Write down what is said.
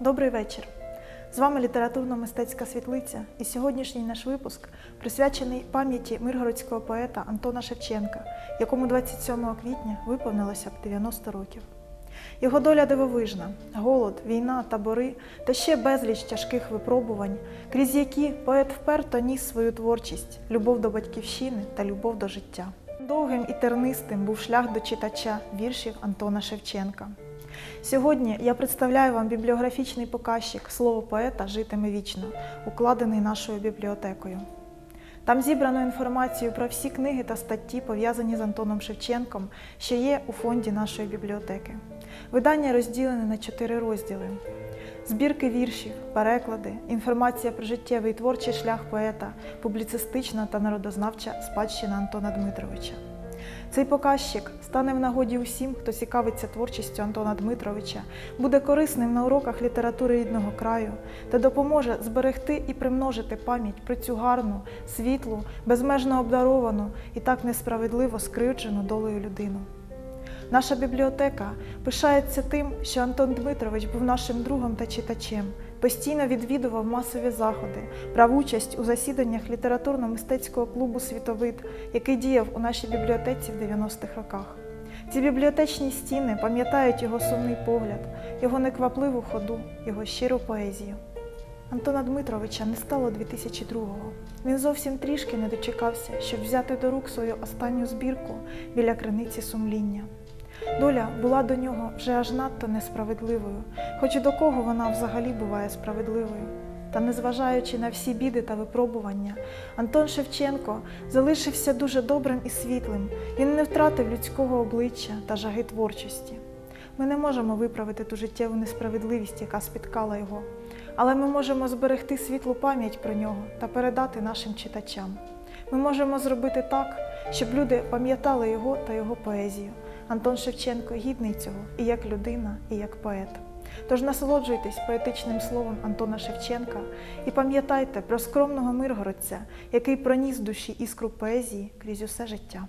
Добрий вечір. З вами літературно-мистецька світлиця, і сьогоднішній наш випуск присвячений пам'яті миргородського поета Антона Шевченка, якому 27 квітня виповнилося б 90 років. Його доля дивовижна: голод, війна, табори та ще безліч тяжких випробувань, крізь які поет вперто ніс свою творчість, любов до батьківщини та любов до життя. Довгим і тернистим був шлях до читача віршів Антона Шевченка. Сьогодні я представляю вам бібліографічний показчик Слово поета житиме вічно, укладений нашою бібліотекою. Там зібрано інформацію про всі книги та статті, пов'язані з Антоном Шевченком, що є у фонді нашої бібліотеки. Видання розділене на чотири розділи: збірки віршів, переклади, інформація про життєвий творчий шлях поета, публіцистична та народознавча спадщина Антона Дмитровича. Цей показчик стане в нагоді усім, хто цікавиться творчістю Антона Дмитровича, буде корисним на уроках літератури рідного краю та допоможе зберегти і примножити пам'ять про цю гарну, світлу, безмежно обдаровану і так несправедливо скривджену долею людину. Наша бібліотека пишається тим, що Антон Дмитрович був нашим другом та читачем, постійно відвідував масові заходи, брав участь у засіданнях літературно-мистецького клубу Світовид, який діяв у нашій бібліотеці в 90-х роках. Ці бібліотечні стіни пам'ятають його сумний погляд, його неквапливу ходу, його щиру поезію. Антона Дмитровича не стало 2002-го. Він зовсім трішки не дочекався, щоб взяти до рук свою останню збірку біля криниці сумління. Доля була до нього вже аж надто несправедливою, хоч і до кого вона взагалі буває справедливою. Та незважаючи на всі біди та випробування, Антон Шевченко залишився дуже добрим і світлим. Він не втратив людського обличчя та жаги творчості. Ми не можемо виправити ту життєву несправедливість, яка спіткала його, але ми можемо зберегти світлу пам'ять про нього та передати нашим читачам. Ми можемо зробити так, щоб люди пам'ятали його та його поезію. Антон Шевченко гідний цього і як людина, і як поет. Тож насолоджуйтесь поетичним словом Антона Шевченка і пам'ятайте про скромного миргородця, який проніс душі іскру поезії крізь усе життя.